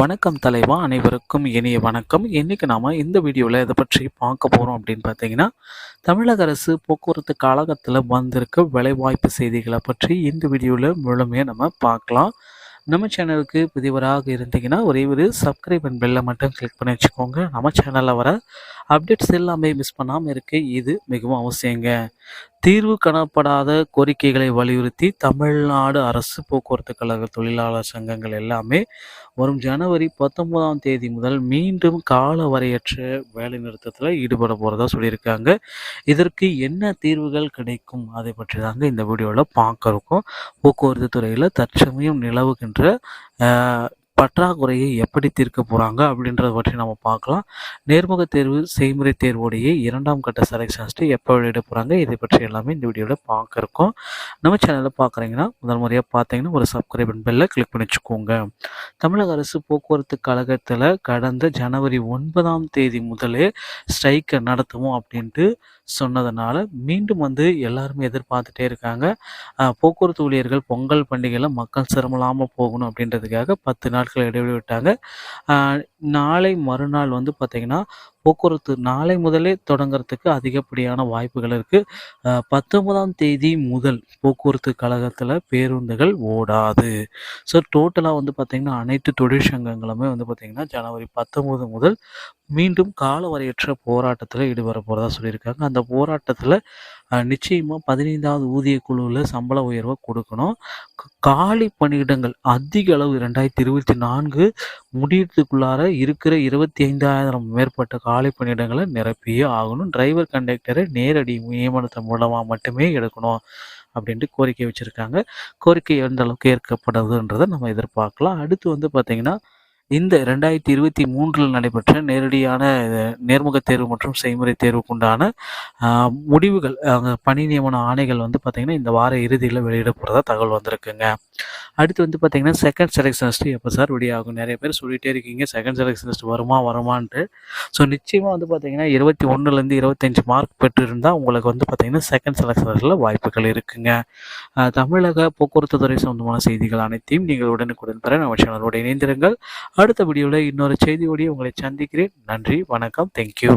வணக்கம் தலைவா அனைவருக்கும் இனிய வணக்கம். இன்றைக்கி நாம் இந்த வீடியோவில் எதை பற்றி பார்க்க போகிறோம் அப்படின்னு பார்த்தீங்கன்னா தமிழக அரசு போக்குவரத்து கழகத்தில் வந்திருக்க வேலைவாய்ப்பு செய்திகளை பற்றி இந்த வீடியோவில் முழுமையாக நம்ம பார்க்கலாம். நம்ம சேனலுக்கு புதிவராக இருந்தீங்கன்னா ஒரே ஒரு சப்ஸ்கிரைப் அண்ட் பெல்லை மட்டும் கிளிக் பண்ணி வச்சுக்கோங்க. நம்ம சேனலில் வர அப்டேட்ஸ் எல்லாமே மிஸ் பண்ணாமல் இருக்க. இது மிகவும் அவசியங்க. தீர்வு காணப்படாத கோரிக்கைகளை வலியுறுத்தி தமிழ்நாடு அரசு போக்குவரத்து கழக தொழிலாளர் சங்கங்கள் எல்லாமே வரும் ஜனவரி பத்தொன்பதாம் தேதி முதல் மீண்டும் கால வரையற்ற வேலை நிறுத்தத்தில் ஈடுபட போகிறதா சொல்லியிருக்காங்க. இதற்கு என்ன தீர்வுகள் கிடைக்கும்? அதை பற்றி தாங்க இந்த வீடியோவில் பார்க்க இருக்கோம் போக்குவரத்து துறையில் தற்சமயம் நிலவுகின்ற பற்றாக்குறையை எப்படி தீர்க்க போகிறாங்க அப்படின்றத பற்றி நம்ம பார்க்கலாம். நேர்முக தேர்வு செய்முறை தேர்வுடைய இரண்டாம் கட்ட செலெக்ஷன்ஸ்ட்டு எப்போ வெளியிட போகிறாங்க இதை பற்றி எல்லாமே இந்த வீடியோவில் பார்க்க இருக்கோம் நம்ம சேனலில் பார்க்குறீங்கன்னா முதல் முறையாக பார்த்தீங்கன்னா ஒரு சப்ஸ்கிரைப் பெல்ல கிளிக் பண்ணி வச்சுக்கோங்க. தமிழக அரசு போக்குவரத்து கழகத்தில் கடந்த ஜனவரி ஒன்பதாம் தேதி முதலே ஸ்ட்ரைக்கை நடத்துவோம் அப்படின்ட்டு சொன்னதுனால மீண்டும் வந்து எல்லாருமே எதிர்பார்த்துட்டே இருக்காங்க. போக்குவரத்து ஊழியர்கள் பொங்கல் பண்டிகையில் மக்கள் சிரமலாமல் போகணும் அப்படின்றதுக்காக பத்து நாட்கள் இடைவெளி விட்டாங்க. நாளை மறுநாள் வந்து பார்த்திங்கன்னா போக்குவரத்து நாளை முதலே தொடங்குறதுக்கு அதிகப்படியான வாய்ப்புகள் இருக்குது பத்தொன்பதாம் தேதி முதல் போக்குவரத்து கழகத்தில் பேருந்துகள் ஓடாது. ஸோ டோட்டலாக வந்து பார்த்திங்கன்னா அனைத்து தொழிற்சங்கங்களுமே வந்து பார்த்திங்கன்னா ஜனவரி பத்தொம்போது முதல் மீண்டும் காலவரையற்ற போராட்டத்தில் ஈடுபட போகிறதா சொல்லியிருக்காங்க. அந்த போராட்டத்தில் நிச்சயமாக பதினைந்தாவது ஊதிய குழுவில் சம்பள உயர்வை கொடுக்கணும். காலி பணியிடங்கள் அதிக அளவு ரெண்டாயிரத்தி இருபத்தி நான்கு முடியறதுக்குள்ளார இருக்கிற இருபத்தி ஐந்தாயிரம் மேற்பட்ட காலி பணியிடங்களை நிரப்பியே ஆகணும். டிரைவர் கண்டக்டரை நேரடி நியமனத்தின் மூலமாக மட்டுமே எடுக்கணும் அப்படின்ட்டு கோரிக்கை வச்சுருக்காங்க. கோரிக்கை எந்த அளவுக்கு ஏற்கப்படுதுன்றதை நம்ம எதிர்பார்க்கலாம். அடுத்து வந்து பார்த்திங்கன்னா இந்த ரெண்டாயிரத்தி இருபத்தி மூன்றில் நடைபெற்ற நேரடியான நேர்முக தேர்வு மற்றும் செய்முறை தேர்வுக்குண்டான முடிவுகள் பணி நியமன ஆணைகள் வந்து பார்த்திங்கன்னா இந்த வார இறுதியில் வெளியிட போகிறதா தகவல் வந்திருக்குங்க. அடுத்து வந்து பார்த்திங்கன்னா செகண்ட் செலெக்ஷன் லிஸ்ட் எப்போ சார் வெளியாகும் நிறைய பேர் சொல்லிகிட்டே இருக்கீங்க செகண்ட் செலெக்ஷன் லிஸ்ட் வருமா வருமான்ட்டு. ஸோ நிச்சயமாக வந்து பார்த்திங்கன்னா இருபத்தி ஒன்றுலேருந்து இருபத்தஞ்சி மார்க் பெற்றிருந்தால் உங்களுக்கு வந்து பார்த்திங்கன்னா செகண்ட் செலெக்ஷனில் வாய்ப்புகள் இருக்குங்க. தமிழக போக்குவரத்து துறை சொந்தமான செய்திகள் அனைத்தையும் நீங்கள் உடனுக்குடன் பெற நம்ம சேனலோடு இணைந்திருங்கள். அடுத்த வீடியோவில் இன்னொரு செய்தியோடய உங்களை சந்திக்கிறேன். நன்றி வணக்கம் தேங்க்யூ